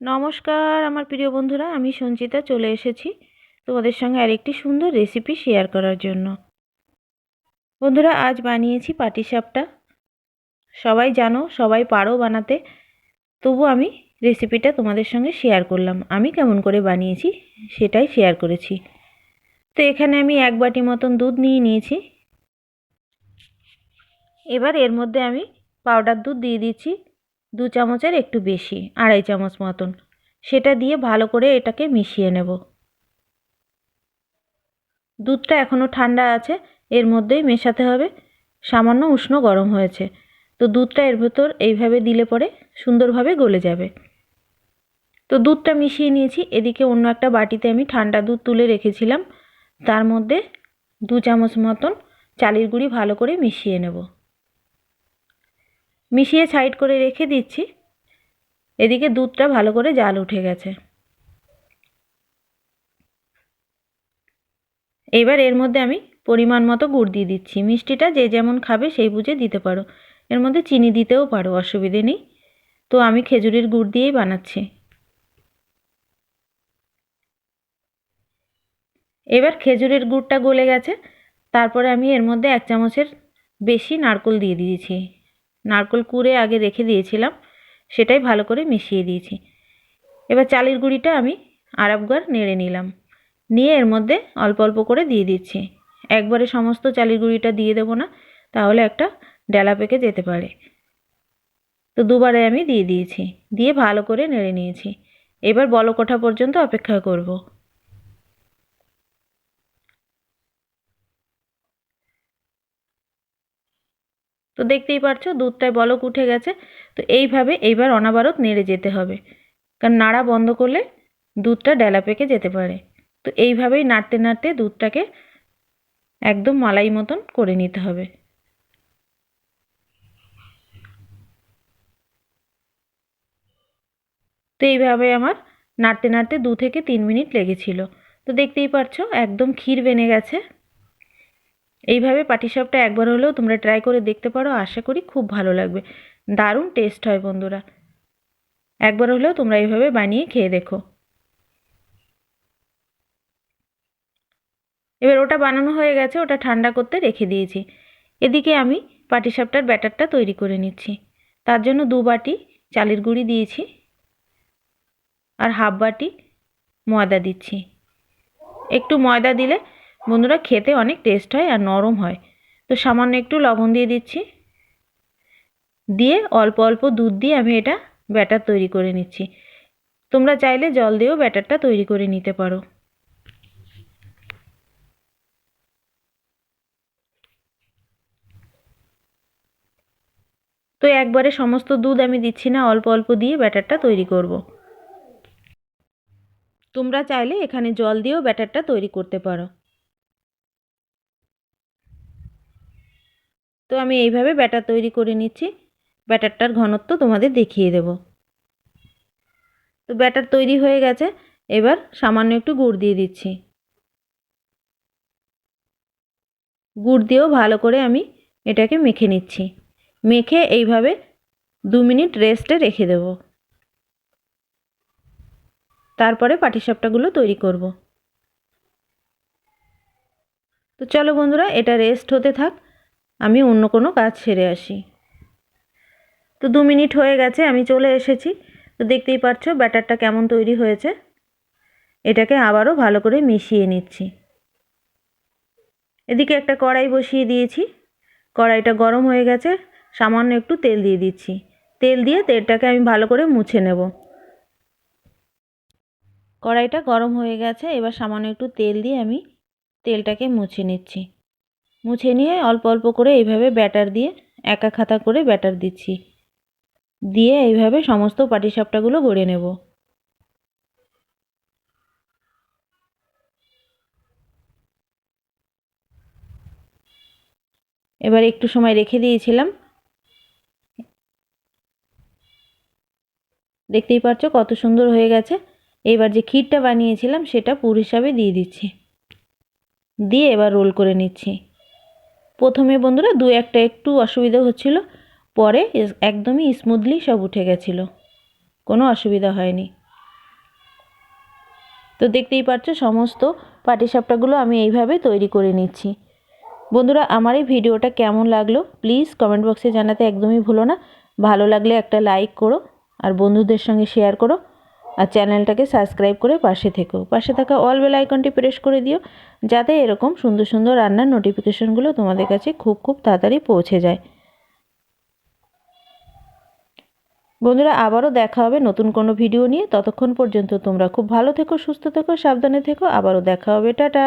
নমস্কার, আমার প্রিয় বন্ধুরা, আমি সঞ্চিতা চলে এসেছি তোমাদের সঙ্গে আরেকটি সুন্দর রেসিপি শেয়ার করার জন্য। বন্ধুরা, আজ বানিয়েছি পাটিসাপটা সবাই জানো, সবাই পারো বানাতে, তবু আমি রেসিপিটা তোমাদের সঙ্গে শেয়ার করলাম। আমি কেমন করে বানিয়েছি সেটাই শেয়ার করেছি। তো এখানে আমি এক বাটি মতন দুধ নিয়ে নিয়েছি। এবার এর মধ্যে আমি পাউডার দুধ দিয়ে দিচ্ছি। দু চামচের একটু বেশি, আড়াই চামচ মতন। সেটা দিয়ে ভালো করে এটাকে মিশিয়ে নেব। দুধটা এখনও ঠান্ডা আছে, এর মধ্যেই মেশাতে হবে। সামান্য উষ্ণ গরম হয়েছে। তো দুধটা এর ভেতর এইভাবে দিলে পরে সুন্দরভাবে গলে যাবে। তো দুধটা মিশিয়ে নিয়েছি। এদিকে অন্য একটা বাটিতে আমি ঠান্ডা দুধ তুলে রেখেছিলাম। তার মধ্যে দু চামচ মতন চালের গুঁড়ি ভালো করে মিশিয়ে নেব। মিশিয়ে সাইড করে রেখে দিচ্ছি। এদিকে দুধটা ভালো করে জাল উঠে গেছে। এবার এর মধ্যে আমি পরিমাণ মতো গুড় দিয়ে দিচ্ছি। মিষ্টিটা যে যেমন খাবে সেই বুঝে দিতে পারো। এর মধ্যে চিনি দিতেও পারো, অসুবিধে নেই। তো আমি খেজুরের গুড় দিয়েই বানাচ্ছি। এবার খেজুরের গুড়টা গলে গেছে। তারপরে আমি এর মধ্যে এক চামচের বেশি নারকোল দিয়ে দিয়েছি। নারকোল কুড়ে আগে রেখে দিয়েছিলাম, সেটাই ভালো করে মিশিয়ে দিয়েছি। এবার চালের গুঁড়িটা আমি আরবগার নেড়ে নিলাম। নিয়ে এর মধ্যে অল্প অল্প করে দিয়ে দিচ্ছি। একবারে সমস্ত চালের গুঁড়িটা দিয়ে দেবো না, তাহলে একটা ডেলা পেকে যেতে পারে। তো দুবারে আমি দিয়ে দিয়েছি। দিয়ে ভালো করে নেড়ে নিয়েছি। এবার বলকোঠা পর্যন্ত অপেক্ষা করব। তো দেখতেই পারছ, দুধটায় বলক উঠে গেছে। তো এইভাবে এইবার অনাবারত নেড়ে যেতে হবে। কারণ নাড়া বন্ধ করলে দুধটা ডেলা পেকে যেতে পারে। তো এইভাবেই নাড়তে নাড়তে দুধটাকে একদম মালাই মতন করে নিতে হবে। তো এইভাবে আমার নাড়তে নাড়তে দু থেকে তিন মিনিট লেগেছিল। তো দেখতেই পারছ, একদম ক্ষীর বেনে গেছে। এইভাবে পাটিসাপটা একবার হলেও তোমরা ট্রাই করে দেখতে পারো, আশা করি খুব ভালো লাগবে। দারুণ টেস্ট হয় বন্ধুরা। একবার হলেও তোমরা এইভাবে বানিয়ে খেয়ে দেখো। এবার ওটা বানানো হয়ে গেছে, ওটা ঠান্ডা করতে রেখে দিয়েছি। এদিকে আমি পাটিসাপটার ব্যাটারটা তৈরি করে নিচ্ছি। তার জন্য দু বাটি চালের গুঁড়ি দিয়েছি আর হাফ বাটি ময়দা দিচ্ছি। একটু ময়দা দিলে বন্ধুরা, খেতে অনেক টেস্ট হয় আর নরম হয়। তো সামান্য একটু লবণ দিয়ে দিচ্ছি। দিয়ে অল্প অল্প দুধ দিয়ে আমি এটা ব্যাটার তৈরি করে নিচ্ছি। তোমরা চাইলে জল দিয়েও ব্যাটারটা তৈরি করে নিতে পারো। তো একবারে সমস্ত দুধ আমি দিচ্ছি না, অল্প অল্প দিয়ে ব্যাটারটা তৈরি করব। তোমরা চাইলে এখানে জল দিয়েও ব্যাটারটা তৈরি করতে পারো। তো আমি এইভাবে ব্যাটার তৈরি করে নিচ্ছি। ব্যাটারটার ঘনত্ব তোমাদের দেখিয়ে দেব। তো ব্যাটার তৈরি হয়ে গেছে। এবার সামান্য একটু গুড় দিয়ে দিচ্ছি। গুড় দিয়েও ভালো করে আমি এটাকে মেখে নিচ্ছি। মেখে এইভাবে দু মিনিট রেস্টে রেখে দেব। তারপরে পাটিসাপটাগুলো তৈরি করব। তো চলো বন্ধুরা, এটা রেস্ট হতে থাক। আমি অন্য কোনো কাজ সেরে আসি। তো দু মিনিট হয়ে গেছে, আমি চলে এসেছি। তো দেখতেই পাচ্ছ, ব্যাটারটা কেমন তৈরি হয়েছে। এটাকে আবারও ভালো করে মিশিয়ে নিচ্ছি। এদিকে একটা কড়াই বসিয়ে দিয়েছি। কড়াইটা গরম হয়ে গেছে, সামান্য একটু তেল দিয়ে দিচ্ছি। তেল দিয়ে তেলটাকে আমি ভালো করে মুছে নেব। কড়াইটা গরম হয়ে গেছে, এবার সামান্য একটু তেল দিয়ে আমি তেলটাকে মুছে নিচ্ছি। মুছে নিয়ে অল্প অল্প করে এইভাবে ব্যাটার দিয়ে একা খাতা করে ব্যাটার দিচ্ছি। দিয়ে এইভাবে সমস্ত পাটিসাপটাগুলো গড়ে নেব। এবার একটু সময় রেখে দিয়েছিলাম। দেখতেই পাচ্ছ কত সুন্দর হয়ে গেছে। এবার যে ক্ষীরটা বানিয়েছিলাম সেটা পুর হিসাবে দিয়ে দিচ্ছি। দিয়ে এবার রোল করে নিচ্ছি। প্রথমে বন্ধুরা দু একটা একটু অসুবিধা হচ্ছিল, পরে একদমই স্মুথলি সব উঠে গেছিল। কোনো অসুবিধা হয়নি। তো দেখতেই পারছ সমস্ত পাটিসাপটাগুলো আমি এইভাবে তৈরি করে নিচ্ছি। বন্ধুরা, আমার এই ভিডিওটা কেমন লাগল প্লিজ কমেন্ট বক্সে জানাতে একদমই ভুলো না। ভালো লাগলে একটা লাইক করো আর বন্ধুদের সঙ্গে শেয়ার করো। আর চ্যানেলটাকে সাবস্ক্রাইব করে পাশে থেকো। পাশে থাকা অল বেল আইকনটি প্রেস করে দিও, যাতে এরকম সুন্দর সুন্দর রান্নার নোটিফিকেশনগুলো তোমাদের কাছে খুব খুব তাড়াতাড়ি পৌঁছে যায়। বন্ধুরা, আবারও দেখা হবে নতুন কোনো ভিডিও নিয়ে। ততক্ষণ পর্যন্ত তোমরা খুব ভালো থেকো, সুস্থ থেকো, সাবধানে থেকো। আবারও দেখা হবে। টাটা!